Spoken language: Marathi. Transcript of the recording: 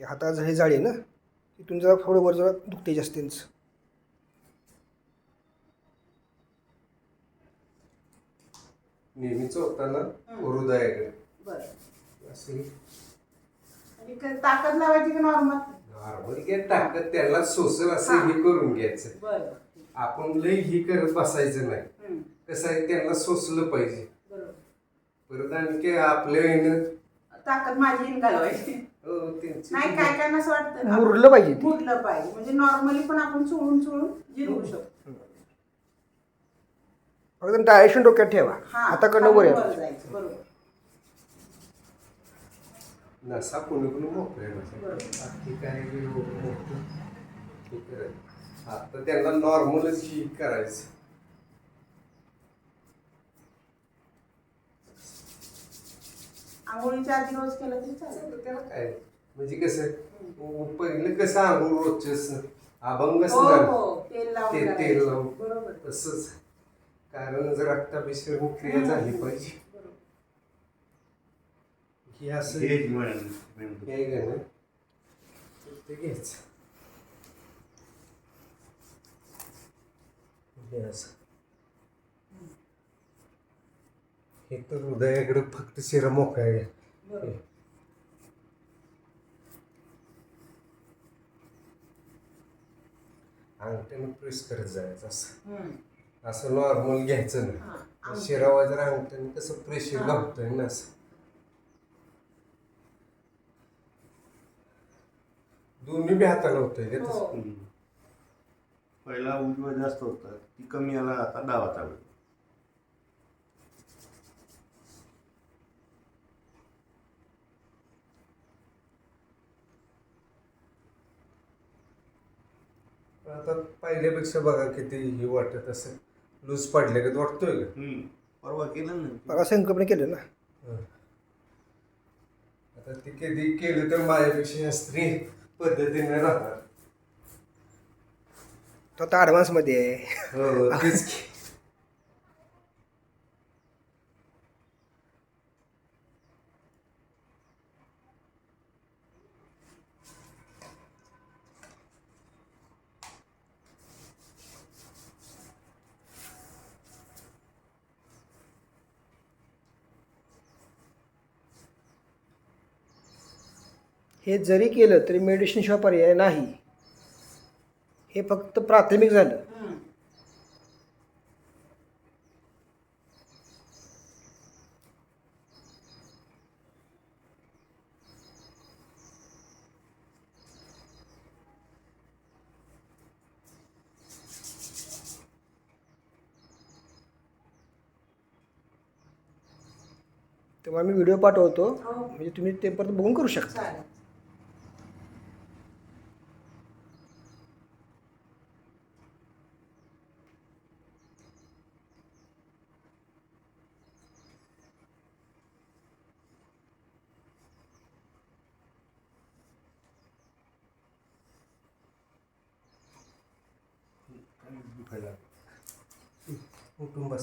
हे हाताचं हे जाळी ना तिथून जरा थोडं वर जरा दुखते जास्त त्यांचं. नेहमी चोपताना हृदयाकडे. बरं. असं ताकद लावायची का नॉर्मल नॉर्मल घ्या टाकत त्याला सोसल असं हा. करून घ्यायचं. बरं. आपण लई ही करत बसायचं नाही. कसं आहे त्यांना सोसलं पाहिजे. बरोबर. परत आणखी आपल्या ताकद माझी इन घालवायची नाही काय काय असं वाटतं? मुरलं पाहिजे ते. मुरलं पाहिजे. म्हणजे नॉर्मली पण आपण चोळून चोळून जिरवू शकतो. फक्त डायरेक्शन डोक्यात ठेवा. हा वर खालून या वर जायचं बरोबर. नसा कोणी कोणी मोकळे. बाकी काय मोठं हे करायचं. आता त्यांना नॉर्मलच ही करायचं आंघोळीच्या आधी रोज केलं तरी चालेल. त्याला काय? म्हणजे कसं पहिलं कसं आंघोळ रोजच अभंगच हो हो तेल लावून ते- तेल करायचं. लावून. बरोबर. तसंच कारण जर रक्ताभिसरण क्रिया झाली पाहिजे. हे असं हे हे ते घ्यायचं. हे असं. हे तर हृदयाकडे फक्त शिरा मोकळा आहे अंगठ्यानं प्रेस करत जायचं असं. असं नॉर्मल घ्यायचं नाही अंगठ्यानं. शिरावा जर अंगठ्यानं कसं प्रेशर हा. लागतोय ना असं दोन्ही बी हाताला होतंय का तसं? हो. पहिला उजवा जास्त होता ती कमी आला आता डावा चालू पण आता पहिल्यापेक्षा बघा किती ही वाटत असेल. लूज पडले का वाटतोय का? हम्म. परवा केलं ना. बघा संकल्पने केलं ना. आता ते कधी केलं तर माझ्यापेक्षा या स्त्री पद्धतीने राहणार. तो आता ॲडव्हान्समध्ये आहे. हो तेच की. हे जरी केलं तरी मेडिसिन शिवाय पर्याय नाही. हे फक्त प्राथमिक झालं. तेव्हा मी व्हिडिओ पाठवतो. हो. म्हणजे तुम्ही ते परत बघून करू शकता. ಕುಟುಂಬ